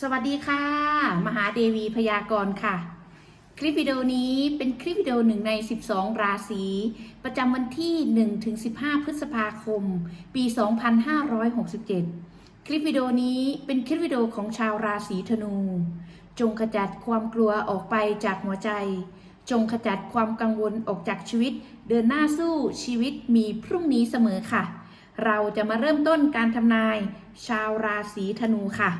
สวัสดีค่ะ มหาเดวีพยากรณ์ค่ะ คลิปวิดีโอนี้เป็นคลิปวิดีโอหนึ่งใน 12 ราศีประจำวันที่ 1-15 พฤษภาคม ปี 2567 คลิปวิดีโอนี้เป็นคลิปวิดีโอของชาวราศีธนู จงขจัดความกลัวออกไปจากหัวใจ จงขจัดความกังวลออกจากชีวิต เดินหน้าสู้ชีวิตมีพรุ่งนี้เสมอค่ะ เราจะมาเริ่มต้นการทำนาย ชาวราศีธนูค่ะ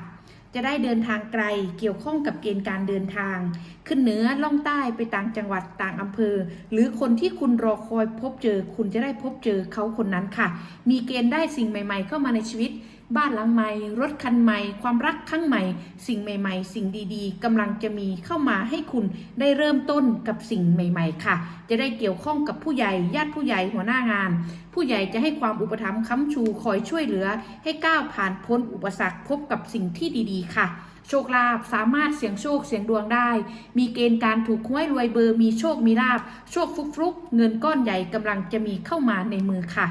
จะได้เดินทางไกลเกี่ยวข้องกับเกณฑ์การเดินทาง ขึ้นเหนือล่องใต้ไปต่างจังหวัดต่างอำเภอ หรือคนที่คุณรอคอยพบเจอ คุณจะได้พบเจอเขาคนนั้นค่ะ มีเกณฑ์ได้สิ่งใหม่ ๆ เข้ามาในชีวิต บ้านหลังใหม่ รถคันใหม่ ความรักครั้งใหม่ สิ่งใหม่ ๆ สิ่งดีๆกำลังจะมีเข้ามาให้คุณได้เริ่มต้นกับสิ่งใหม่ ๆ ค่ะ จะได้เกี่ยวข้องกับผู้ใหญ่ญาติผู้ใหญ่หัวหน้างาน ผู้ใหญ่จะให้ความอุปถัมภ์ค้ำชูคอยช่วยเหลือ ให้ก้าวผ่านพ้นอุปสรรคพบกับสิ่งที่ดี ๆ ค่ะโชคลาภสามารถเสี่ยงโชคเสี่ยงดวงได้ มีเกณฑ์การถูกหวยรวยเบอร์มีโชคมีลาภโชคฟลุกเงินก้อนใหญ่กำลังจะมีเข้ามาในมือค่ะ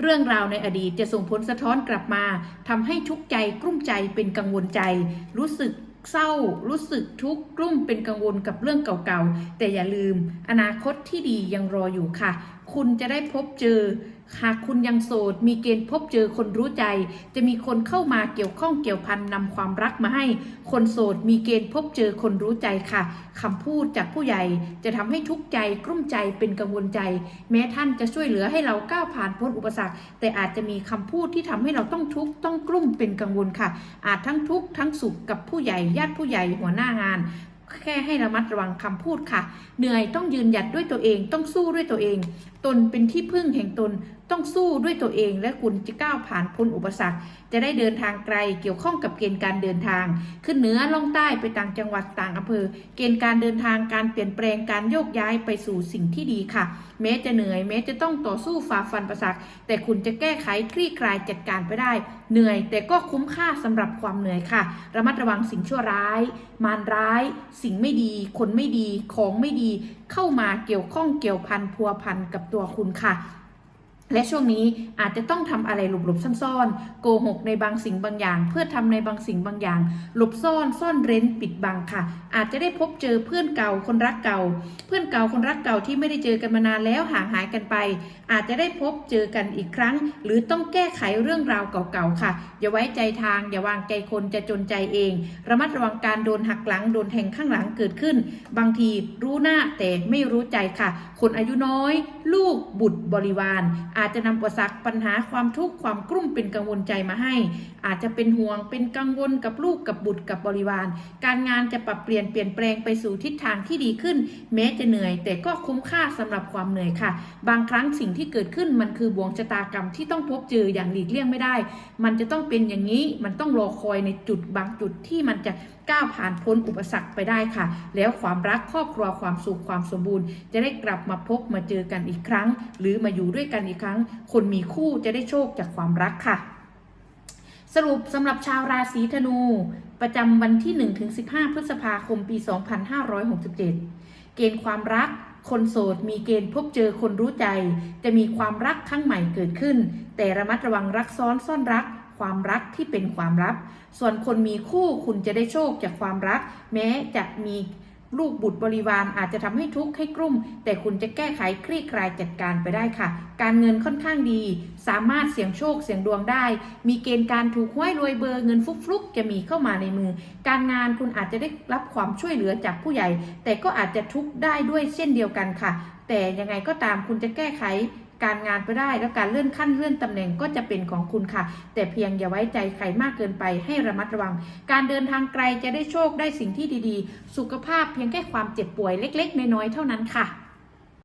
เรื่องราวในอดีตจะส่งผลสะท้อนกลับมาทำให้ทุกใจกลุ้มใจเป็นกังวลใจ รู้สึกเศร้า รู้สึกทุกข์กลุ้มเป็นกังวลกับเรื่องเก่าๆ แต่อย่าลืม อนาคตที่ดียังรออยู่ค่ะ คุณจะได้พบเจอ หากคุณยังโสด มีเกณฑ์พบเจอคนรู้ใจ จะมีคนเข้ามาเกี่ยวข้องเกี่ยวพันนำความรักมาให้ คนโสด มีเกณฑ์พบเจอคนรู้ใจค่ะคำพูดจากผู้ใหญ่จะทำให้ทุกข์ใจกลุ้มใจเป็นกังวลใจ แม้ท่านจะช่วยเหลือให้เราก้าวผ่านพ้นอุปสรรค แต่อาจจะมีคำพูดที่ทำให้เราต้องทุกข์ต้องกลุ้มเป็นกังวลค่ะ อาจทั้งทุกข์ทั้งสุขกับผู้ใหญ่ญาติผู้ใหญ่หัวหน้างานแค่ให้ระมัดระวังคำพูดค่ะ เหนื่อยต้องยืนหยัดด้วยตัวเอง ต้องสู้ด้วยตัวเองตนเป็นที่พึ่งแห่งตนต้องสู้ด้วยตัวเองและคุณจะก้าวผ่านพ้นอุปสรรค จะได้เดินทางไกลเกี่ยวข้องกับเกณฑ์การเดินทาง ขึ้นเหนือล่องใต้ไปต่างจังหวัดต่างอำเภอ เกณฑ์การเดินทางการเปลี่ยนแปลงการโยกย้ายไปสู่สิ่งที่ดีค่ะ แม้จะเหนื่อยแม้จะต้องต่อสู้ฝ่าฟันประสักแต่คุณจะแก้ไขคลี่คลายจัดการไปได้ เหนื่อยแต่ก็คุ้มค่าสำหรับความเหนื่อยค่ะ ระมัดระวังสิ่งชั่วร้าย มารร้าย สิ่งไม่ดี คนไม่ดีของไม่ดี เข้ามาเกี่ยวข้องเกี่ยวพันพัวพันกับตัวคุณค่ะ และช่วงนี้อาจจะต้องทำอะไรหลบๆซ่อนๆ โกหกในบางสิ่งบางอย่าง เพื่อทำในบางสิ่งบางอย่าง หลบซ่อนซ่อนเร้นปิดบังค่ะ อาจจะได้พบเจอเพื่อนเก่าคนรักเก่า เพื่อนเก่าคนรักเก่าที่ไม่ได้เจอกันมานานแล้วห่างหายกันไป อาจจะได้พบเจอกันอีกครั้ง หรือต้องแก้ไขเรื่องราวเก่าๆค่ะ อย่าไว้ใจทาง อย่าวางใจคนจะจนใจเอง ระมัดระวังการโดนหักหลังโดนแทงข้างหลังเกิดขึ้น บางทีรู้หน้าแต่ไม่รู้ใจค่ะ คนอายุน้อย ลูกบุตรบริวารอาจจะนำอุปสรรคปัญหาความทุกข์ความกลุ้มเป็นกังวลใจมาให้ อาจจะเป็นห่วงเป็นกังวลกับลูกกับบุตรกับบริวาร การงานจะปรับเปลี่ยนเปลี่ยนแปลงไปสู่ทิศทางที่ดีขึ้น แม้จะเหนื่อย แต่ก็คุ้มค่าสำหรับความเหนื่อยค่ะ บางครั้งสิ่งที่เกิดขึ้นมันคือบ่วงชะตากรรมที่ต้องพบเจออย่างหลีกเลี่ยงไม่ได้ มันจะต้องเป็นอย่างนี้มันต้องรอคอยในจุดบางจุดที่มันจะก้าวผ่านพ้นอุปสรรคไปได้ค่ะ แล้วความรักครอบครัวความสุขความสมบูรณ์ จะได้กลับมาพบมาเจอกันอีกครั้ง หรือมาอยู่ด้วยกันอีกครั้งคนมีคู่จะได้โชคจากความรักค่ะ สรุปสำหรับชาวราศีธนู ประจำวันที่ 1-15 พฤษภาคมปี 2567 เกณฑ์ความรักคนโสดมีเกณฑ์พบเจอคนรู้ใจ จะมีความรักครั้งใหม่เกิดขึ้น แต่ระมัดระวังรักซ้อนซ่อนรัก ความรักที่เป็นความลับ ส่วนคนมีคู่คุณจะได้โชคจากความรัก แม้จะมี ลูกบุตรบริวารอาจจะทำให้ทุกข์ให้กลุ่ม แต่คุณจะแก้ไขคลี่คลายจัดการไปได้ค่ะ การเงินค่อนข้างดี สามารถเสี่ยงโชคเสี่ยงดวงได้ มีเกณฑ์การถูกห้วยรวยเบอร์เงินฟุกๆ จะมีเข้ามาในมือ การงานคุณอาจจะได้รับความช่วยเหลือจากผู้ใหญ่ แต่ก็อาจจะทุกข์ได้ด้วยเช่นเดียวกันค่ะ แต่ยังไงก็ตามคุณจะแก้ไข การงานไปได้ แล้วการเลื่อนขั้นเลื่อนตำแหน่งก็จะเป็นของคุณค่ะ แต่เพียงอย่าไว้ใจใครมากเกินไปให้ระมัดระวัง การเดินทางไกลจะได้โชคได้สิ่งที่ดีๆ สุขภาพเพียงแค่ความเจ็บป่วยเล็ก ๆ น้อยๆเท่านั้นค่ะ